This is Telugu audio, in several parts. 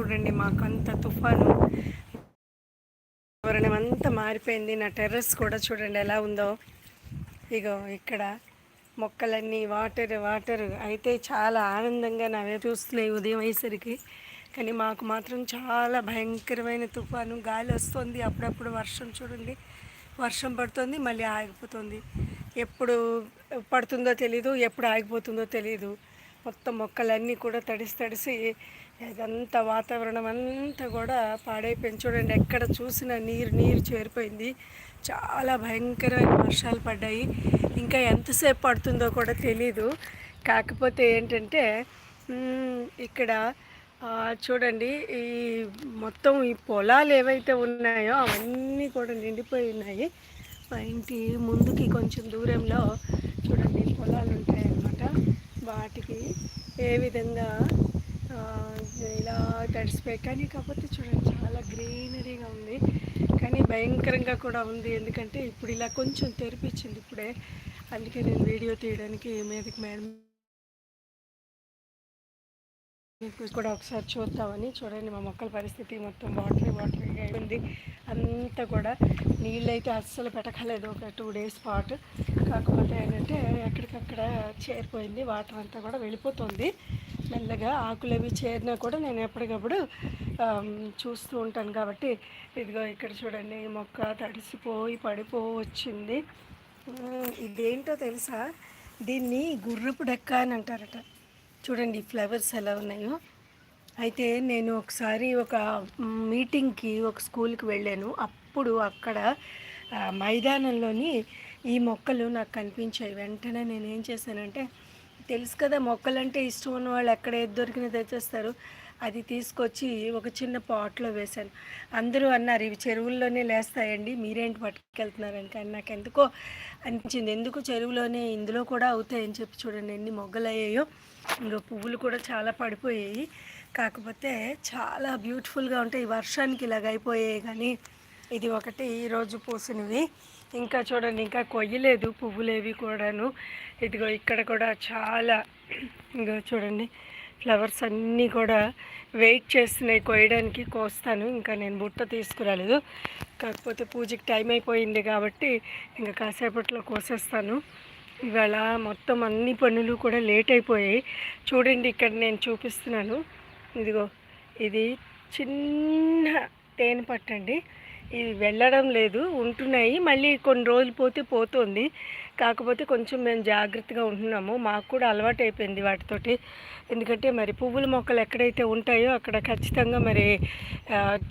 చూడండి మాకు అంత తుఫాను. వాతావరణం అంతా మారిపోయింది. నా టెర్రస్ కూడా చూడండి ఎలా ఉందో. ఇగో ఇక్కడ మొక్కలన్నీ వాటర్ వాటర్. అయితే చాలా ఆనందంగా నావే చూస్తున్నాయి ఉదయం అయ్యేసరికి. కానీ మాకు మాత్రం చాలా భయంకరమైన తుఫాను. గాలి వస్తుంది. అప్పుడప్పుడు వర్షం చూడండి. వర్షం పడుతుంది మళ్ళీ ఆగిపోతుంది. ఎప్పుడు పడుతుందో తెలీదు ఎప్పుడు ఆగిపోతుందో తెలీదు. మొత్తం మొక్కలన్నీ కూడా తడిసి తడిసి ఇదంతా వాతావరణం అంతా కూడా పాడైపోయింది. చూడండి ఎక్కడ చూసినా నీరు నీరు చేరిపోయింది. చాలా భయంకరమైన వర్షాలు పడ్డాయి. ఇంకా ఎంతసేపు పడుతుందో కూడా తెలీదు. కాకపోతే ఏంటంటే ఇక్కడ చూడండి ఈ మొత్తం ఈ పొలాలు ఏవైతే ఉన్నాయో అవన్నీ కూడా నిండిపోయి ఉన్నాయి. మా ఇంటి ముందుకి కొంచెం దూరంలో చూడండి పొలాలు ఉంటాయన్నమాట. వాటికి ఏ విధంగా ఇలా తడిసిపోయి కానీ కాకపోతే చూడండి చాలా గ్రీనరీగా ఉంది. కానీ భయంకరంగా కూడా ఉంది. ఎందుకంటే ఇప్పుడు ఇలా కొంచెం తెరిపించింది ఇప్పుడే. అందుకే నేను వీడియో తీయడానికి మీదకి మేడం మీకు కూడా ఒకసారి చూద్దామని. చూడండి మా మొక్కల పరిస్థితి మొత్తం వాటర్ వాటర్గా ఉంది. అంతా కూడా నీళ్ళు అయితే అస్సలు పెట్టకలేదు ఒక టూ డేస్ పాటు. కాకపోతే ఏంటంటే ఎక్కడికక్కడ చేరిపోయింది. వాటర్ అంతా కూడా వెళ్ళిపోతుంది. మెల్లగా ఆకులు అవి చేరినా కూడా నేను ఎప్పటికప్పుడు చూస్తూ ఉంటాను కాబట్టి ఇదిగో ఇక్కడ చూడండి మొక్క తడిసిపోయి పడిపో వచ్చింది. ఇదేంటో తెలుసా? దీన్ని గుర్రపు డెక్క అని అంటారట. చూడండి ఫ్లవర్స్ ఎలా ఉన్నాయో. అయితే నేను ఒకసారి ఒక మీటింగ్కి ఒక స్కూల్కి వెళ్ళాను. అప్పుడు అక్కడ మైదానంలోని ఈ మొక్కలు నాకు కనిపించాయి. వెంటనే నేను ఏం చేశానంటే తెలుసు కదా మొక్కలంటే ఇష్టం ఉన్న వాళ్ళు ఎక్కడ ఏది దొరికినా తెచ్చేస్తారు. అది తీసుకొచ్చి ఒక చిన్న పాట్లో వేశాను. అందరూ అన్నారు ఇవి చెరువుల్లోనే లేస్తాయండి మీరేంటి పట్టుకెళ్తున్నారని. కానీ నాకు ఎందుకో అనిపించింది. ఎందుకు చెరువులోనే ఇందులో కూడా అవుతాయని చెప్పి చూడండి ఎన్ని మొగ్గలు అయ్యాయో ఇంకా పువ్వులు కూడా చాలా పడిపోయాయి. కాకపోతే చాలా బ్యూటిఫుల్గా ఉంటాయి. వర్షానికి ఇలాగ అయిపోయాయి కానీ ఇది ఒకటి ఈరోజు పూసినవి. ఇంకా చూడండి ఇంకా కొయ్యలేదు పువ్వులేవి కూడాను. ఇదిగో ఇక్కడ కూడా చాలా ఇంకా చూడండి. ఫ్లవర్స్ అన్నీ కూడా వెయిట్ చేస్తున్నాయి కోయడానికి కోస్తాను. ఇంకా నేను బుట్ట తీసుకురాలేదు. కాకపోతే పూజకి టైం అయిపోయింది కాబట్టి ఇంకా కాసేపట్లో కోసేస్తాను. ఇవాళ మొత్తం అన్ని పనులు కూడా లేట్ అయిపోయాయి. చూడండి ఇక్కడ నేను చూపిస్తున్నాను. ఇదిగో ఇది చిన్న తేనె పట్టండి ఇది వెళ్ళడం లేదు ఉంటున్నాయి. మళ్ళీ కొన్ని రోజులు పోతే పోతుంది. కాకపోతే కొంచెం మేము జాగ్రత్తగా ఉంటున్నాము. మాకు కూడా అలవాటు అయిపోయింది వాటితోటి. ఎందుకంటే మరి పువ్వుల మొక్కలు ఎక్కడైతే ఉంటాయో అక్కడ ఖచ్చితంగా మరి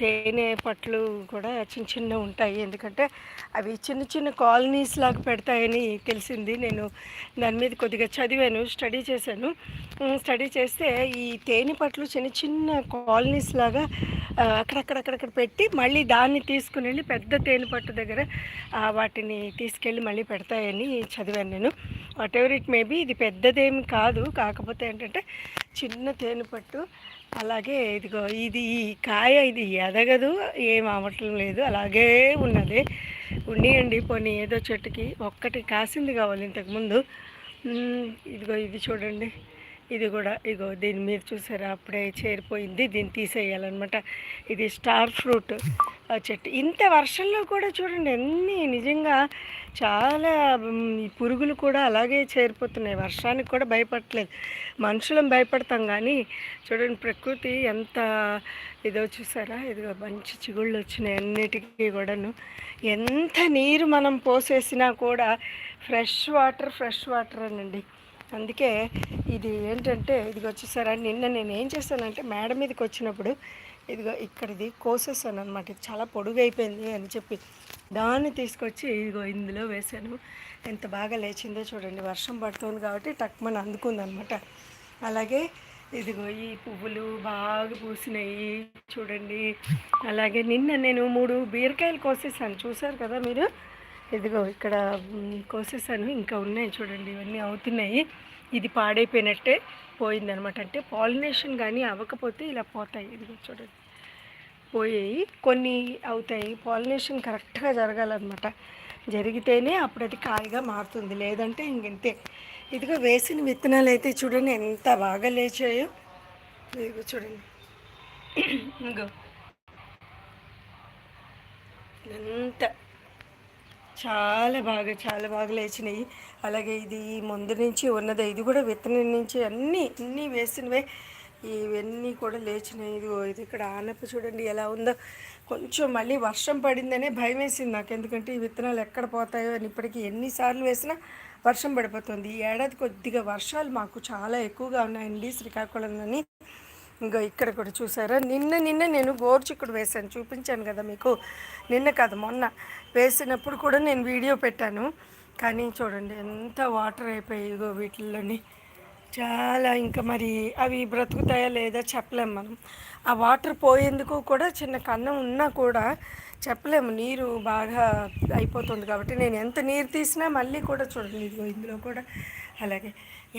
తేనె పట్లు కూడా చిన్న చిన్న ఉంటాయి. ఎందుకంటే అవి చిన్న చిన్న కాలనీస్ లాగా పెడతాయని తెలిసింది. నేను దాని మీద కొద్దిగా చదివాను స్టడీ చేశాను. స్టడీ చేస్తే ఈ తేనె పట్లు చిన్న చిన్న కాలనీస్ లాగా అక్కడక్కడక్కడక్కడ పెట్టి మళ్ళీ దాన్ని తీసుకుని వెళ్ళి పెద్ద తేనె పట్టు దగ్గర వాటిని తీసుకెళ్ళి మళ్ళీ పెడతాయని చదివాను నేను. వాట్ ఎవర్ ఇట్ మేబీ ఇది పెద్దదేమి కాదు. కాకపోతే ఏంటంటే చిన్న తేనె పట్టు అలాగే ఇదిగో ఇది ఈ కాయ ఇది ఎదగదు ఏం అవ్వటం లేదు అలాగే ఉన్నది. ఉండియండి పోనీ ఏదో చెట్టుకి ఒక్కటి కాసింది కావాలి ఇంతకుముందు ఇదిగో ఇది చూడండి. ఇది కూడా ఇగో దీని మీద చూసారా? అప్పుడే చేరిపోయింది. దీన్ని తీసేయాలన్నమాట. ఇది స్టార్ ఫ్రూట్ ఆ చెట్టు. ఇంత వర్షంలో కూడా చూడండి ఎన్ని నిజంగా చాలా పురుగులు కూడా అలాగే చేరిపోతున్నాయి. వర్షానికి కూడా భయపడలేదు మనుషులం భయపడతాం కానీ చూడండి ప్రకృతి ఎంత ఇదో చూసారా? ఇదిగో మంచి చిగుళ్ళు వచ్చినాయి అన్నిటికీ కూడాను. ఎంత నీరు మనం పోసేసినా కూడా ఫ్రెష్ వాటర్ ఫ్రెష్ వాటర్ అనండి. అందుకే ఇది ఏంటంటే ఇదిగో వచ్చేసారా నిన్న నేను ఏం చేశానంటే మేడ మీదకి వచ్చినప్పుడు ఇదిగో ఇక్కడిది కోసేసాను అనమాట ఇది చాలా పొడుగు అయిపోయింది అని చెప్పి దాన్ని తీసుకొచ్చి ఇదిగో ఇందులో వేశాను. ఎంత బాగా లేచిందో చూడండి వర్షం పడుతుంది కాబట్టి టక్మని అందుకుందనమాట అలాగే ఇదిగో ఈ పువ్వులు బాగా పూసినాయి చూడండి. అలాగే నిన్న నేను మూడు బీరకాయలు కోసేసాను చూసారు కదా మీరు? ఇదిగో ఇక్కడ కోసేసాను. ఇంకా ఉన్నాయి చూడండి ఇవన్నీ అవుతున్నాయి. ఇది పాడైపోయినట్టే పోయిందనమాట. అంటే పాలినేషన్ కానీ అవ్వకపోతే ఇలా పోతాయి. ఇదిగో చూడండి. పోయాయి. కొన్ని అవుతాయి. పాలినేషన్ కరెక్ట్గా జరగాలన్నమాట జరిగితేనే అప్పుడు అది కాయగా మారుతుంది. లేదంటే ఇంకంతే. ఇదిగో వేసిన విత్తనాలు అయితే చూడండి ఎంత బాగా లేచాయో. ఇదిగో చూడండి. ఇంకో ఎంత చాలా బాగా చాలా బాగా లేచినాయి. అలాగే ఇది ముందు నుంచి ఉన్నది ఇది కూడా విత్తనం నుంచి అన్నీ అన్నీ వేసినవే. ఇవన్నీ కూడా లేచినాయి. ఇది ఇది ఇక్కడ ఆనప చూడండి ఎలా ఉందో. కొంచెం మళ్ళీ వర్షం పడిందనే భయం వేసింది నాకు. ఎందుకంటే ఈ విత్తనాలు ఎక్కడ పోతాయో అని ఇప్పటికీ ఎన్నిసార్లు వేసినా వర్షం పడిపోతుంది. ఈ ఏడాది కొద్దిగా వర్షాలు మాకు చాలా ఎక్కువగా ఉన్నాయండి శ్రీకాకుళంలోని. ఇంకా ఇక్కడ కూడా చూసారా? నిన్న నిన్న నేను గోర్చిక్కుడు వేశాను. చూపించాను కదా మీకు. నిన్న కాదు మొన్న వేసినప్పుడు కూడా నేను వీడియో పెట్టాను. కానీ చూడండి ఎంత వాటర్ అయిపోయాయి ఇగో వీటిల్లోని. చాలా ఇంకా మరి అవి బ్రతుకుతాయా లేదా చెప్పలేము మనం. ఆ వాటర్ పోయేందుకు కూడా చిన్న కన్నం ఉన్నా కూడా చెప్పలేము. నీరు బాగా అయిపోతుంది కాబట్టి నేను ఎంత నీరు తీసినా మళ్ళీ కూడా చూడండి ఇదిగో ఇందులో కూడా. అలాగే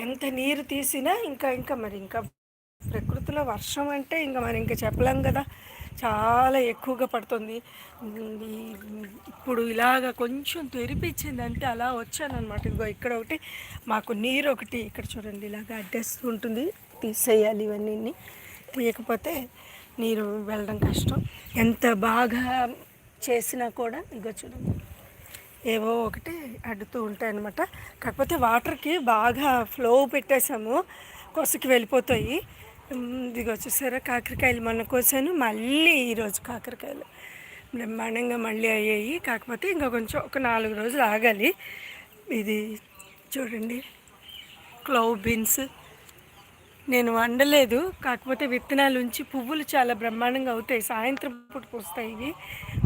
ఎంత నీరు తీసినా ఇంకా ఇంకా మరి ఇంకా ప్రకృతిలో వర్షం అంటే ఇంకా మరి ఇంకా చెప్పలేం కదా. చాలా ఎక్కువగా పడుతుంది. ఇప్పుడు ఇలాగ కొంచెం తెరిపించింది అంటే అలా వచ్చానమాట ఇదిగో ఇక్కడ ఒకటి మాకు నీరు ఒకటి ఇక్కడ చూడండి ఇలాగ అడ్డేస్తూ ఉంటుంది. తీసేయాలి ఇవన్నీ. తీయకపోతే నీరు వెళ్ళడం కష్టం. ఎంత బాగా చేసినా కూడా ఇగో చూడండి ఏవో ఒకటి అడ్డుతూ ఉంటాయి అనమాట కాకపోతే వాటర్కి బాగా ఫ్లో పెట్టేసాము కొసకి వెళ్ళిపోతాయి. ఇదిగో చూసారా కాకరకాయలు మొన్న కోసాను మళ్ళీ ఈరోజు కాకరకాయలు. బ్రహ్మాండంగా మళ్ళీ అయ్యాయి. కాకపోతే ఇంకా కొంచెం ఒక నాలుగు రోజులు ఆగాలి. ఇది చూడండి క్లవ్ బీన్స్. నేను వండలేదు కాకపోతే విత్తనాలు ఉంచి పువ్వులు చాలా బ్రహ్మాండంగా అవుతాయి. సాయంత్రం పూట పూస్తాయి ఇవి.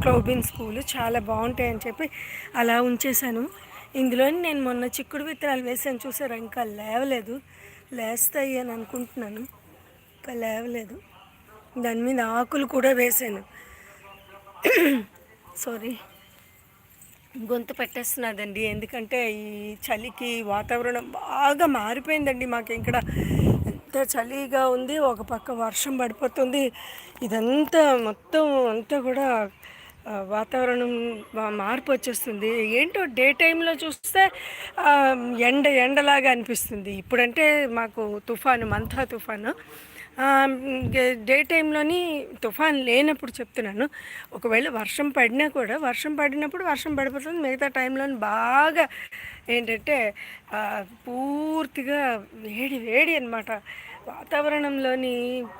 క్లవ్ బీన్స్ పువ్వులు చాలా బాగుంటాయి అని చెప్పి అలా ఉంచేశాను. ఇందులోని నేను మొన్న చిక్కుడు విత్తనాలు వేసాను చూసారా ఇంకా లేవలేదు. లేస్తాయి అని అనుకుంటున్నాను. ఇంకా లేవలేదు. దాని మీద ఆకులు కూడా వేసాను సారీ గొంతు పెట్టేస్తున్నదండి. ఎందుకంటే ఈ చలికి వాతావరణం బాగా మారిపోయిందండి మాకు ఇక్కడ. ఎంత చలిగా ఉంది ఒక పక్క వర్షం పడిపోతుంది. ఇదంతా మొత్తం అంతా కూడా వాతావరణం మార్పు వచ్చేస్తుంది. ఏంటో డే టైంలో చూస్తే ఎండ ఎండలాగా అనిపిస్తుంది. ఇప్పుడంటే మాకు తుఫాను మంతా తుఫాను. డే టైంలోని తుఫాన్ లేనప్పుడు చెప్తున్నాను. ఒకవేళ వర్షం పడినా కూడా వర్షం పడినప్పుడు వర్షం పడిపోతుంది. మిగతా టైంలో బాగా ఏంటంటే పూర్తిగా వేడి వేడి అనమాట వాతావరణంలోని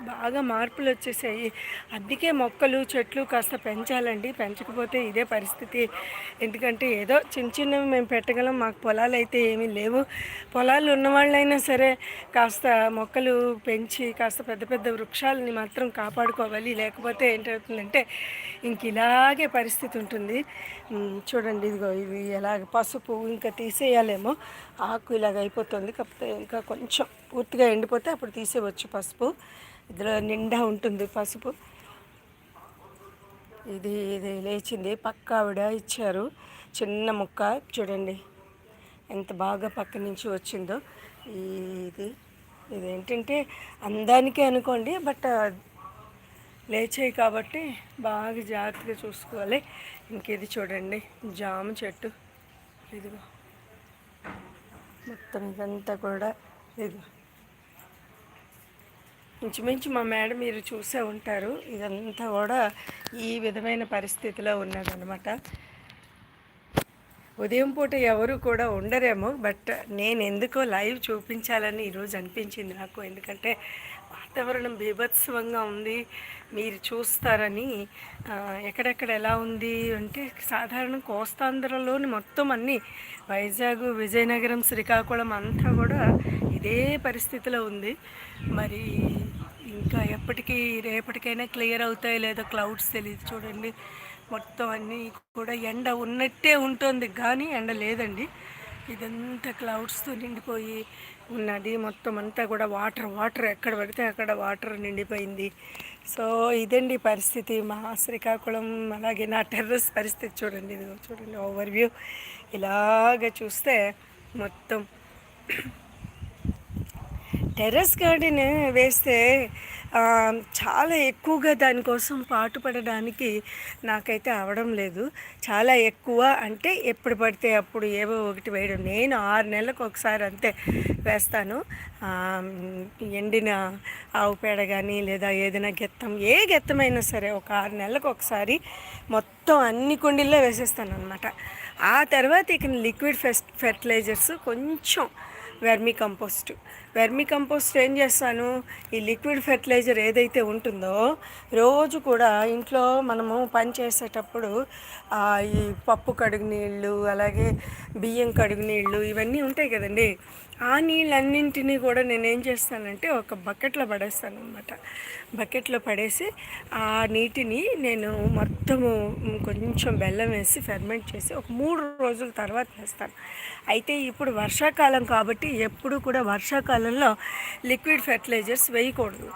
బాగా మార్పులు వచ్చేసాయి. అందుకే మొక్కలు చెట్లు కాస్త పెంచాలండి. పెంచకపోతే ఇదే పరిస్థితి. ఎందుకంటే ఏదో చిన్న చిన్నవి మేము పెట్టగలం. మాకు పొలాలు అయితే ఏమీ లేవు. పొలాలు ఉన్నవాళ్ళైనా సరే కాస్త మొక్కలు పెంచి కాస్త పెద్ద పెద్ద వృక్షాలని మాత్రం కాపాడుకోవాలి. లేకపోతే ఏంటవుతుందంటే ఇంక ఇలాగే పరిస్థితి ఉంటుంది. చూడండి ఇదిగో ఇవి ఎలాగ పసుపు ఇంకా తీసేయాలేమో. ఆకు ఇలాగ అయిపోతుంది. కాకపోతే ఇంకా కొంచెం పూర్తిగా ఎండిపోతే అప్పుడు తీసేవచ్చు పసుపు. ఇందులో నిండా ఉంటుంది పసుపు. ఇది ఇది లేచింది. పక్క ఆవిడ ఇచ్చారు. చిన్న ముక్క. చూడండి. ఎంత బాగా పక్క నుంచి వచ్చిందో. ఇది ఇదేంటంటే అందానికే అనుకోండి బట్ లేచాయి కాబట్టి బాగా జాగ్రత్తగా చూసుకోవాలి. ఇంక ఇది చూడండి. జామ చెట్టు. ఇదిగో. మొత్తం ఇదంతా కూడా ఇదిగో. ఇంచుమించు మా మేడం మీరు చూసే ఉంటారు. ఇదంతా కూడా ఈ విధమైన పరిస్థితిలో ఉన్నదనమాట ఉదయం పూట ఎవరు కూడా ఉండరేమో బట్ నేను ఎందుకో లైవ్ చూపించాలని ఈరోజు అనిపించింది నాకు. ఎందుకంటే వాతావరణం బీభత్సవంగా ఉంది. మీరు చూస్తారని ఎక్కడెక్కడ ఎలా ఉంది అంటే సాధారణ కోస్తాంధ్రలోని మొత్తం అన్నీ వైజాగ్ విజయనగరం శ్రీకాకుళం అంతా కూడా ఇదే పరిస్థితిలో ఉంది. మరి ఇంకా ఎప్పటికీ రేపటికైనా క్లియర్ అవుతాయి లేదా క్లౌడ్స్ తెలియదు చూడండి. మొత్తం అన్నీ కూడా ఎండ ఉన్నట్టే ఉంటుంది కానీ ఎండ లేదండి. ఇదంతా క్లౌడ్స్తో నిండిపోయి ఉన్నది. మొత్తం అంతా కూడా వాటర్ వాటర్ ఎక్కడ పడితే అక్కడ వాటర్ నిండిపోయింది. సో ఇదండి పరిస్థితి. మా శ్రీకాకుళం అలాగే నా టెర్రస్ పరిస్థితి చూడండి. ఇది చూడండి ఓవర్ వ్యూ ఇలాగ చూస్తే మొత్తం టెర్రస్ గార్డెన్ వేస్తే చాలా ఎక్కువగా దానికోసం పాటుపడడానికి నాకైతే అవడం లేదు. చాలా ఎక్కువ అంటే ఎప్పుడు పడితే అప్పుడు ఏవో ఒకటి వేయడం. నేను ఆరు నెలలకు ఒకసారి అంతే వేస్తాను. ఎండిన ఆవు పేడ కానీ లేదా ఏదైనా గెత్తం ఏ గెత్తమైనా సరే ఒక ఆరు నెలలకు ఒకసారి మొత్తం అన్ని కుండీల్లో వేసేస్తాను అనమాట ఆ తర్వాత ఇక లిక్విడ్ ఫెస్ట్ ఫెర్టిలైజర్స్ కొంచెం వెర్మీ కంపోస్ట్ వెర్మి కంపోస్ట్ ఏం చేస్తాను? ఈ లిక్విడ్ ఫెర్టిలైజర్ ఏదైతే ఉంటుందో రోజు కూడా ఇంట్లో మనము పని చేసేటప్పుడు ఈ పప్పు కడుగు నీళ్ళు అలాగే బియ్యం కడుగు నీళ్ళు ఇవన్నీ ఉంటాయి కదండి. ఆ నీళ్ళన్నింటినీ కూడా నేను ఏం చేస్తానంటే ఒక బకెట్లో పడేస్తాను అనమాట బకెట్లో పడేసి ఆ నీటిని నేను మొత్తము కొంచెం బెల్లం వేసి ఫెర్మెంట్ చేసి ఒక మూడు రోజుల తర్వాత వేస్తాను. అయితే ఇప్పుడు వర్షాకాలం కాబట్టి ఎప్పుడు కూడా వర్షాకాలంలో లిక్విడ్ ఫెర్టిలైజర్స్ వేయకూడదు.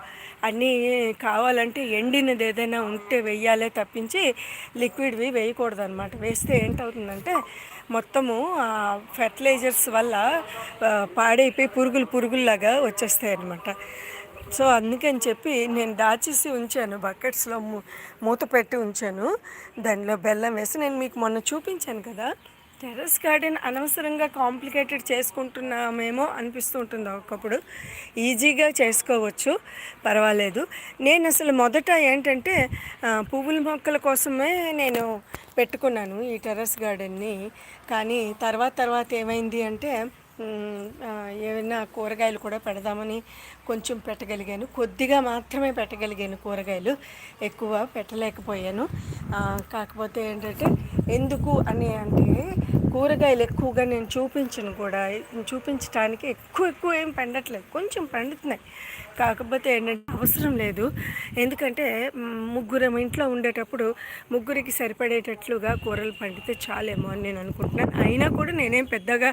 అన్నీ కావాలంటే ఎండినది ఏదైనా ఉంటే వెయ్యాలే తప్పించి లిక్విడ్వి వేయకూడదు అనమాట వేస్తే ఏంటవుతుందంటే మొత్తము ఫెర్టిలైజర్స్ వల్ల పాడైపోయి పురుగులు పురుగుల్లాగా వచ్చేస్తాయి అనమాట సో అందుకని చెప్పి నేను దాచేసి ఉంచాను బకెట్స్లో మూ మూత పెట్టి ఉంచాను. దానిలో బెల్లం వేసి నేను మీకు మొన్న చూపించాను కదా. టెర్రస్ గార్డెన్ అనవసరంగా కాంప్లికేటెడ్ చేసుకుంటున్నామేమో అనిపిస్తూ ఉంటుంది ఒకప్పుడు. ఈజీగా చేసుకోవచ్చు పర్వాలేదు. నేను అసలు మొదట ఏంటంటే పువ్వుల మొక్కల కోసమే నేను పెట్టుకున్నాను ఈ టెర్రస్ గార్డెన్ని. కానీ తర్వాత తర్వాత ఏమైంది అంటే ఏమైనా కూరగాయలు కూడా పెడదామని కొంచెం పెట్టగలిగాను. కొద్దిగా మాత్రమే పెట్టగలిగాను కూరగాయలు. ఎక్కువ పెట్టలేకపోయాను. కాకపోతే ఏంటంటే ఎందుకు అని అంటే కూరగాయలు ఎక్కువగా నేను చూపించను కూడా. చూపించడానికి ఎక్కువ ఎక్కువ ఏం పండట్లేదు. కొంచెం పండుతున్నాయి. కాకపోతే ఏంటంటే అవసరం లేదు. ఎందుకంటే ముగ్గురం ఇంట్లో ఉండేటప్పుడు ముగ్గురికి సరిపడేటట్లుగా కూరలు పండితే చాలేమో అని నేను అనుకుంటున్నాను. అయినా కూడా నేనేం పెద్దగా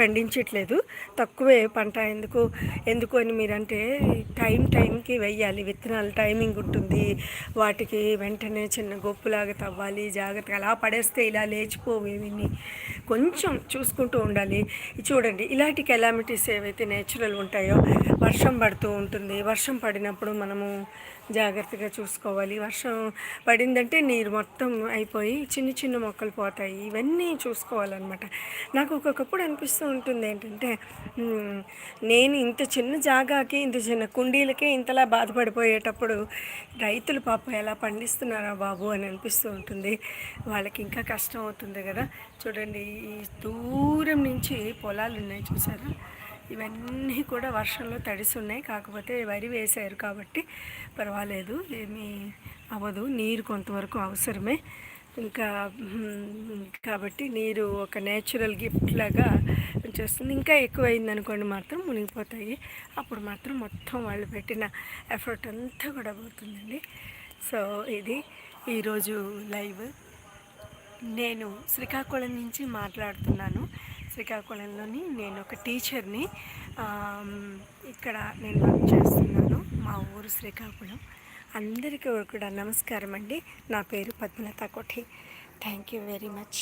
పండించట్లేదు. తక్కువే పంట ఎందుకు? ఎందుకు అని మీరంటే టైం టైంకి వెయ్యాలి. విత్తనాలు టైమింగ్ ఉంటుంది. వాటికి వెంటనే చిన్న గొప్పులాగా తవ్వాలి. జాగ్రత్తగా అలా పడేస్తే ఇలా లేచిపోవు ఇవన్నీ. కొంచెం చూసుకుంటూ ఉండాలి. చూడండి ఇలాంటి కెలామిటీస్ ఏవైతే నేచురల్ ఉంటాయో వర్షం పడుతూ ఉంటుంది. వర్షం పడినప్పుడు మనము జాగ్రత్తగా చూసుకోవాలి. వర్షం పడిందంటే నీరు మొత్తం అయిపోయి చిన్న చిన్న మొక్కలు పోతాయి. ఇవన్నీ చూసుకోవాలన్నమాట. నాకు ఒక్కొక్కప్పుడు అనిపిస్తూ ఉంటుంది ఏంటంటే నేను ఇంత చిన్న జాగాకి ఇంత చిన్న కుండీలకే ఇంతలా బాధపడిపోయేటప్పుడు రైతులు పాప ఎలా పండిస్తున్నారా బాబు? అని అనిపిస్తూ ఉంటుంది. వాళ్ళకి ఇంకా కష్టం అవుతుంది కదా. చూడండి ఈ దూరం నుంచి పొలాలు ఉన్నాయి చూసారా? ఇవన్నీ కూడా వర్షంలో తడిసి ఉన్నాయి కాకపోతే వరి వేశారు కాబట్టి పర్వాలేదు. ఏమీ అవ్వదు. నీరు కొంతవరకు అవసరమే. ఇంకా కాబట్టి నీరు ఒక నేచురల్ గిఫ్ట్ లాగా చేస్తుంది ఇంకా ఎక్కువైంది అనుకోండి మాత్రం మునిగిపోతాయి. అప్పుడు మాత్రం మొత్తం వాళ్ళు పెట్టిన ఎఫర్ట్ అంతా కూడా పోతుందండి. సో ఇది ఈరోజు లైవ్. నేను శ్రీకాకుళం నుంచి మాట్లాడుతున్నాను. శ్రీకాకుళంలోని నేను ఒక టీచర్ని ఇక్కడ నేను వర్క్ చేస్తున్నాను మా ఊరు శ్రీకాకుళం. అందరికీ కూడా నమస్కారం అండి నా పేరు Padmalatha Koti. Thank you very much.